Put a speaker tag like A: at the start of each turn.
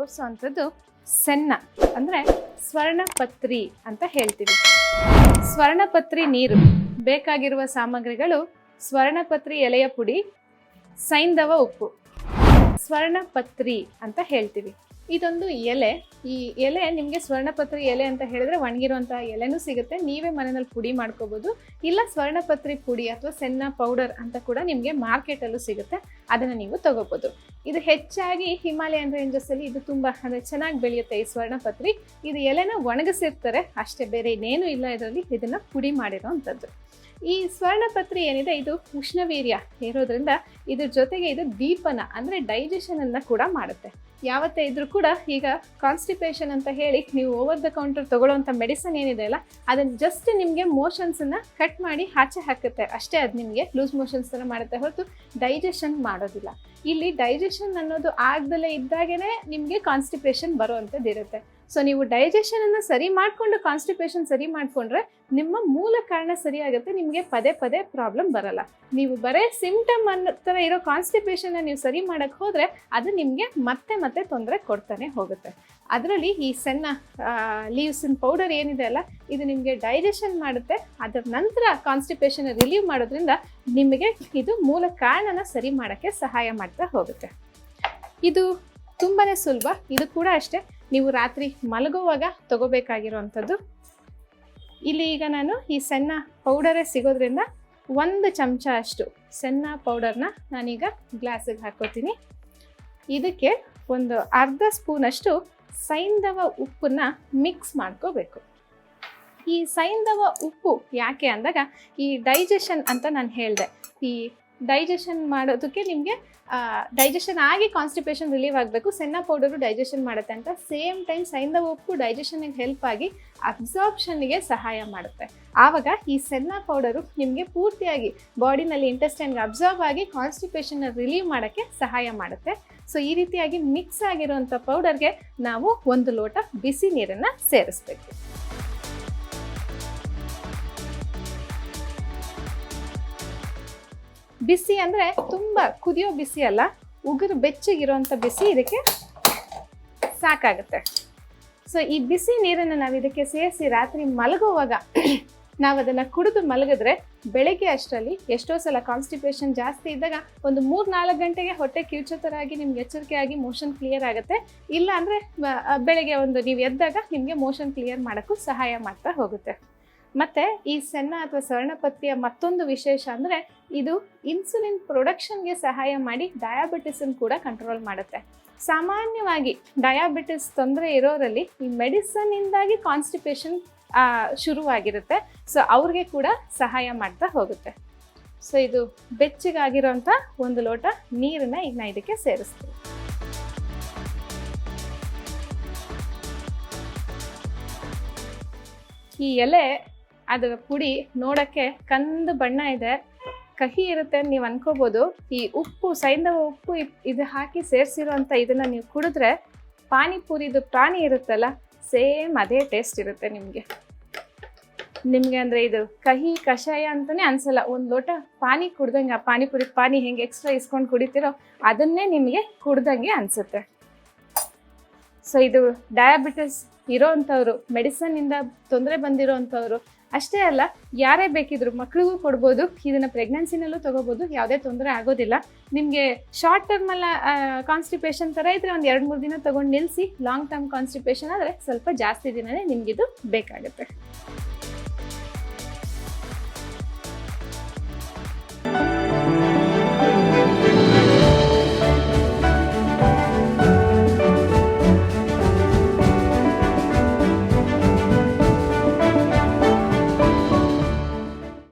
A: ಮಾಡಿರೋವಂಥದ್ದು ಸೆನ್ನ, ಅಂದರೆ ಸ್ವರ್ಣಪತ್ರಿ ಅಂತ ಹೇಳ್ತೀವಿ. ಸ್ವರ್ಣಪತ್ರಿ ನೀರು, ಬೇಕಾಗಿರುವ ಸಾಮಗ್ರಿಗಳು ಸ್ವರ್ಣಪತ್ರಿ ಎಲೆಯ ಪುಡಿ, ಸೈಂಧವ ಉಪ್ಪು. ಸ್ವರ್ಣಪತ್ರಿ ಅಂತ ಹೇಳ್ತೀವಿ. ಇದೊಂದು ಎಲೆ. ಈ ಎಲೆ ನಿಮಗೆ ಸ್ವರ್ಣಪತ್ರಿ ಎಲೆ ಅಂತ ಹೇಳಿದ್ರೆ ಒಣಗಿರುವಂತಹ ಎಲೆನೂ ಸಿಗುತ್ತೆ. ನೀವೇ ಮನೆಯಲ್ಲಿ ಪುಡಿ ಮಾಡ್ಕೋಬಹುದು ಇಲ್ಲ ಸ್ವರ್ಣಪತ್ರಿ ಪುಡಿ ಅಥವಾ ಸೆನ್ನ ಪೌಡರ್ ಅಂತ ಕೂಡ ನಿಮಗೆ ಮಾರ್ಕೆಟಲ್ಲೂ ಸಿಗುತ್ತೆ. ಅದನ್ನು ನೀವು ತಗೋಬೋದು. ಇದು ಹೆಚ್ಚಾಗಿ ಹಿಮಾಲಯನ್ ರೇಂಜಸ್ ಅಲ್ಲಿ ಇದು ತುಂಬಾ ಅಂದ್ರೆ ಚೆನ್ನಾಗಿ ಬೆಳೆಯುತ್ತೆ ಈ ಸ್ವರ್ಣಪತ್ರಿ. ಇದು ಎಲೆನ ಒಣಗಿಸಿರ್ತಾರೆ. ಅಷ್ಟೇ ಬೇರೆ ಇನ್ನೇನು ಇಲ್ಲ ಇದರಲ್ಲಿ. ಇದನ್ನ ಪುಡಿ ಮಾಡಿರೋ ಅಂಥದ್ದು ಈ ಸ್ವರ್ಣಪತ್ರಿ ಏನಿದೆ, ಇದು ಉಷ್ಣವೀರ್ಯ ಇರೋದ್ರಿಂದ ಇದ್ರ ಜೊತೆಗೆ ಇದು ದೀಪನ, ಅಂದ್ರೆ ಡೈಜೆಷನ್ ಅನ್ನ ಕೂಡ ಮಾಡುತ್ತೆ. ಯಾವತ್ತೇ ಇದ್ರೂ ಕೂಡ ಈಗ ಕಾನ್ಸ್ಟಿಪೇಷನ್ ಅಂತ ಹೇಳಿ ನೀವು ಓವರ್ ದ ಕೌಂಟರ್ ತಗೊಳ್ಳೋಂಥ ಮೆಡಿಸನ್ ಏನಿದೆ ಅಲ್ಲ, ಅದನ್ನ ಜಸ್ಟ್ ನಿಮಗೆ ಮೋಷನ್ಸನ್ನು ಕಟ್ ಮಾಡಿ ಆಚೆ ಹಾಕುತ್ತೆ. ಅಷ್ಟೇ ಅದು ನಿಮಗೆ ಲೂಸ್ ಮೋಷನ್ಸ್ ಥರ ಮಾಡುತ್ತೆ ಹೊರತು ಡೈಜೆಷನ್ ಮಾಡೋದಿಲ್ಲ. ಇಲ್ಲಿ ಡೈಜೆಷನ್ ಅನ್ನೋದು ಆಗ್ದಲೇ ಇದ್ದಾಗೇನೆ ನಿಮಗೆ ಕಾನ್ಸ್ಟಿಪೇಷನ್ ಬರುವಂಥದ್ದು ಇರುತ್ತೆ ಸೊ ನೀವು ಡೈಜೆಷನ್ ಅನ್ನ ಸರಿ ಮಾಡಿಕೊಂಡು ಕಾನ್ಸ್ಟಿಪೇಷನ್ ಸರಿ ಮಾಡಿಕೊಂಡ್ರೆ ನಿಮ್ಮ ಮೂಲ ಕಾರಣ ಸರಿಯಾಗುತ್ತೆ ನಿಮಗೆ ಪದೇ ಪದೇ ಪ್ರಾಬ್ಲಮ್ ಬರಲ್ಲ. ನೀವು ಬರೇ ಸಿಂಪ್ಟಮ್ ಅನ್ನೋ ಥರ ಇರೋ ಕಾನ್ಸ್ಟಿಪೇಷನ್ ನೀವು ಸರಿ ಮಾಡಕ್ಕೆ ಹೋದ್ರೆ ಅದು ನಿಮಗೆ ಮತ್ತೆ ಮತ್ತೆ ತೊಂದರೆ ಕೊಡ್ತಾನೆ ಹೋಗುತ್ತೆ. ಅದರಲ್ಲಿ ಈ ಸಣ್ಣ ಲೀವ್ಸಿನ ಪೌಡರ್ ಏನಿದೆ ಅಲ್ಲ, ಇದು ನಿಮಗೆ ಡೈಜೆಷನ್ ಮಾಡುತ್ತೆ. ಅದರ ನಂತರ ಕಾನ್ಸ್ಟಿಪೇಷನ್ ರಿಲೀವ್ ಮಾಡೋದ್ರಿಂದ ನಿಮಗೆ ಇದು ಮೂಲ ಕಾರಣನ ಸರಿ ಮಾಡೋಕ್ಕೆ ಸಹಾಯ ಮಾಡ್ತಾ ಹೋಗುತ್ತೆ. ಇದು ತುಂಬಾನೇ ಸುಲಭ. ಇದು ಕೂಡ ಅಷ್ಟೇ. ನೀವು ರಾತ್ರಿ ಮಲಗುವಾಗ ತಗೋಬೇಕಾಗಿರುವಂಥದ್ದು. ಇಲ್ಲಿ ಈಗ ನಾನು ಈ ಸಣ್ಣ ಪೌಡರೇ ಸಿಗೋದ್ರಿಂದ ಒಂದು ಚಮಚ ಅಷ್ಟು ಸಣ್ಣ ಪೌಡರ್ನ ನಾನೀಗ ಗ್ಲಾಸಿಗೆ ಹಾಕೋತೀನಿ. ಇದಕ್ಕೆ ಒಂದು ಅರ್ಧ ಸ್ಪೂನಷ್ಟು ಸೈಂಧವ ಉಪ್ಪನ್ನ ಮಿಕ್ಸ್ ಮಾಡ್ಕೋಬೇಕು. ಈ ಸೈಂಧವ ಉಪ್ಪು ಯಾಕೆ ಅಂದಾಗ ಈ ಡೈಜೆಷನ್ ಅಂತ ನಾನು ಹೇಳಿದೆ. ಈ ಡೈಜೆಷನ್ ಮಾಡೋದಕ್ಕೆ ನಿಮಗೆ ಡೈಜೆಷನ್ ಆಗಿ ಕಾನ್ಸ್ಟಿಪೇಷನ್ ರಿಲೀವ್ ಆಗಬೇಕು. ಸೆನ್ನ ಪೌಡರು ಡೈಜೆಷನ್ ಮಾಡುತ್ತೆ ಅಂತ ಸೇಮ್ ಟೈಮ್ ಸೈಂಧವ ಉಪ್ಪು ಡೈಜೆಷನ್ಗೆ ಹೆಲ್ಪ್ ಆಗಿ ಅಬ್ಸಾರ್ಪ್ಷನ್ಗೆ ಸಹಾಯ ಮಾಡುತ್ತೆ. ಆವಾಗ ಈ ಸೆನ್ನ ಪೌಡರು ನಿಮಗೆ ಪೂರ್ತಿಯಾಗಿ ಬಾಡಿನಲ್ಲಿ ಇಂಟೆಸ್ಟೈನ್ಗೆ ಅಬ್ಸಾರ್ಬ್ ಆಗಿ ಕಾನ್ಸ್ಟಿಪೇಷನ್ನ ರಿಲೀವ್ ಮಾಡೋಕ್ಕೆ ಸಹಾಯ ಮಾಡುತ್ತೆ. ಸೊ ಈ ರೀತಿಯಾಗಿ ಮಿಕ್ಸ್ ಆಗಿರುವಂಥ ಪೌಡರ್ಗೆ ನಾವು ಒಂದು ಲೋಟ ಬಿಸಿ ನೀರನ್ನು ಸೇರಿಸ್ಬೇಕು. ಬಿಸಿ ಅಂದರೆ ತುಂಬ ಕುದಿಯೋ ಬಿಸಿ ಅಲ್ಲ, ಉಗುರು ಬೆಚ್ಚಗಿರೋಂಥ ಬಿಸಿ ಇದಕ್ಕೆ ಸಾಕಾಗುತ್ತೆ. ಸೊ ಈ ಬಿಸಿ ನೀರನ್ನು ನಾವು ಇದಕ್ಕೆ ಸೇರಿಸಿ ರಾತ್ರಿ ಮಲಗುವಾಗ ನಾವು ಅದನ್ನು ಕುಡಿದು ಮಲಗಿದ್ರೆ ಬೆಳಗ್ಗೆ ಅಷ್ಟರಲ್ಲಿ ಎಷ್ಟೋ ಸಲ ಕಾನ್ಸ್ಟಿಪೇಷನ್ ಜಾಸ್ತಿ ಇದ್ದಾಗ ಒಂದು ಮೂರು ನಾಲ್ಕು ಗಂಟೆಗೆ ಹೊಟ್ಟೆ ಕಿರುಚತರಾಗಿ ನಿಮ್ಗೆ ಎಚ್ಚರಿಕೆಯಾಗಿ ಮೋಷನ್ ಕ್ಲಿಯರ್ ಆಗುತ್ತೆ. ಇಲ್ಲ ಅಂದರೆ ಬೆಳಗ್ಗೆ ಒಂದು ನೀವು ಎದ್ದಾಗ ನಿಮಗೆ ಮೋಷನ್ ಕ್ಲಿಯರ್ ಮಾಡೋಕ್ಕೂ ಸಹಾಯ ಮಾಡ್ತಾ ಹೋಗುತ್ತೆ. ಮತ್ತೆ ಈ ಸೆನ್ನ ಅಥವಾ ಸ್ವರ್ಣಪತ್ರಿಯ ಮತ್ತೊಂದು ವಿಶೇಷ ಅಂದ್ರೆ ಇದು ಇನ್ಸುಲಿನ್ ಪ್ರೊಡಕ್ಷನ್ಗೆ ಸಹಾಯ ಮಾಡಿ ಡಯಾಬಿಟಿಸ್ ಕೂಡ ಕಂಟ್ರೋಲ್ ಮಾಡುತ್ತೆ. ಸಾಮಾನ್ಯವಾಗಿ ಡಯಾಬಿಟಿಸ್ ತೊಂದರೆ ಇರೋರಲ್ಲಿ ಈ ಮೆಡಿಸನ್ನಿಂದಾಗಿ ಕಾನ್ಸ್ಟಿಪೇಷನ್ ಶುರುವಾಗಿರುತ್ತೆ. ಸೊ ಅವ್ರಿಗೆ ಕೂಡ ಸಹಾಯ ಮಾಡ್ತಾ ಹೋಗುತ್ತೆ. ಸೊ ಇದು ಬೆಚ್ಚಗಾಗಿರೋಂಥ ಒಂದು ಲೋಟ ನೀರನ್ನ ಈಗ ನಾ ಇದಕ್ಕೆ ಸೇರಿಸ್ತೀನಿ. ಈ ಎಲೆ ಅದರ ಪುಡಿ ನೋಡಕ್ಕೆ ಕಂದು ಬಣ್ಣ ಇದೆ. ಕಹಿ ಇರುತ್ತೆ ನೀವು ಅನ್ಕೋಬೋದು. ಈ ಉಪ್ಪು ಸೈಂಧವ ಉಪ್ಪು ಇದು ಹಾಕಿ ಸೇರಿಸಿರುವಂಥ ಇದನ್ನ ನೀವು ಕುಡಿದ್ರೆ ಪಾನಿಪುರಿದು ಪ್ರಾಣಿ ಇರುತ್ತಲ್ಲ, ಸೇಮ್ ಅದೇ ಟೇಸ್ಟ್ ಇರುತ್ತೆ ನಿಮಗೆ. ನಿಮಗೆ ಅಂದರೆ ಇದು ಕಹಿ, ಕಷಾಯ ಅಂತಲೇ ಅನಿಸಲ್ಲ. ಒಂದು ಲೋಟ ಪಾನಿ ಕುಡ್ದಂಗೆ, ಆ ಪಾನಿಪುರಿ ಪಾನಿ ಹೆಂಗೆ ಎಕ್ಸ್ಟ್ರಾ ಇಸ್ಕೊಂಡು ಕುಡಿತೀರೋ ಅದನ್ನೇ ನಿಮಗೆ ಕುಡ್ದಂಗೆ ಅನಿಸುತ್ತೆ. ಸೊ ಇದು ಡಯಾಬಿಟಿಸ್ ಇರೋವಂಥವ್ರು ಮೆಡಿಸನ್ನಿಂದ ತೊಂದರೆ ಬಂದಿರೋವಂಥವ್ರು ಅಷ್ಟೇ ಅಲ್ಲ, ಯಾರೇ ಬೇಕಿದ್ರು ಮಕ್ಕಳಿಗೂ ಕೊಡ್ಬೋದು. ಇದನ್ನ ಪ್ರೆಗ್ನೆನ್ಸಿನಲ್ಲೂ ತಗೋಬೋದು, ಯಾವುದೇ ತೊಂದರೆ ಆಗೋದಿಲ್ಲ. ನಿಮಗೆ ಶಾರ್ಟ್ ಟರ್ಮಲ್ಲ ಕಾನ್ಸ್ಟಿಪೇಷನ್ ಥರ ಇದ್ರೆ ಒಂದು ಎರಡು ಮೂರು ದಿನ ತಗೊಂಡು ನಿಲ್ಲಿಸಿ ಲಾಂಗ್ ಟರ್ಮ್ ಕಾನ್ಸ್ಟಿಪೇಷನ್ ಆದರೆ ಸ್ವಲ್ಪ ಜಾಸ್ತಿ ದಿನನೇ ನಿಮಗಿದು ಬೇಕಾಗುತ್ತೆ.